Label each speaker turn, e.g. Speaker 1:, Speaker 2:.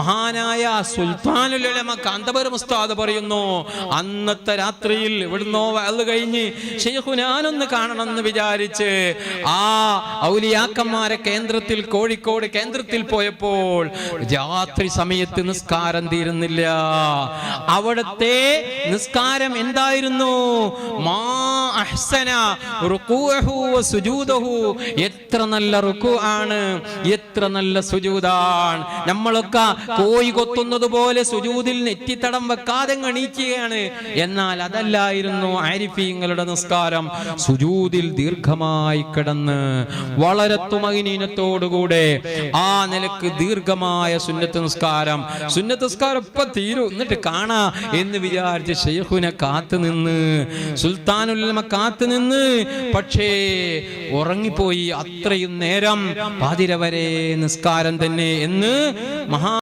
Speaker 1: മഹാനായ സുൽത്താനുലമ കാന്തപുരം ഉസ്താദ് പറയുന്നു അന്നത്തെ രാത്രിയിൽ ഇവിടുന്നോ അത് കഴിഞ്ഞ് ഷെയ്ഖുനാനൊന്ന് കാണണമെന്ന് വിചാരിച്ച് ആ ഔലിയാക്കന്മാരെ കേന്ദ്രത്തിൽ കോഴിക്കോട് കേന്ദ്രത്തിൽ പോയപ്പോൾ രാത്രി സമയത്ത് നിസ്കാരം തീരുന്നില്ല. അവിടുത്തെ നിസ്കാരം എന്തായിരുന്നു? മാ അഹ്സന എത്ര നല്ല റുക്കു ആണ് എത്ര നല്ല സുജൂദാണ് നമ്മളൊക്കെ കോഴി കൊത്തുന്നത് പോലെ സുജൂതിൽ നെറ്റിത്തടം വെക്കാതെ എണീക്കുകയാണ്. എന്നാൽ അതല്ലായിരുന്നു ആരിഫീങ്ങളുടെ നിസ്കാരം. സുജൂതിൽ ദീർഘമായി കിടന്ന് വളരെ തുമകിനീനത്തോടുകൂടെ ആ നിലയ്ക്ക് ദീർഘമായ സുന്നത്ത് നിസ്കാരം. സുന്നത്ത് നിസ്കാരം ഇപ്പൊ തീരും. എന്നിട്ട് കാണാ എന്ന് വിചാരിച്ച് ഷെയ്ഖുനെ കാത്തു നിന്ന് സുൽത്താനുൽ കാത്തു നിന്ന്. പക്ഷേ ഉറങ്ങിപ്പോയി അത്രയും നേരം പാതിര വരെ നിസ്കാരം തന്നെ എന്ന് മഹാ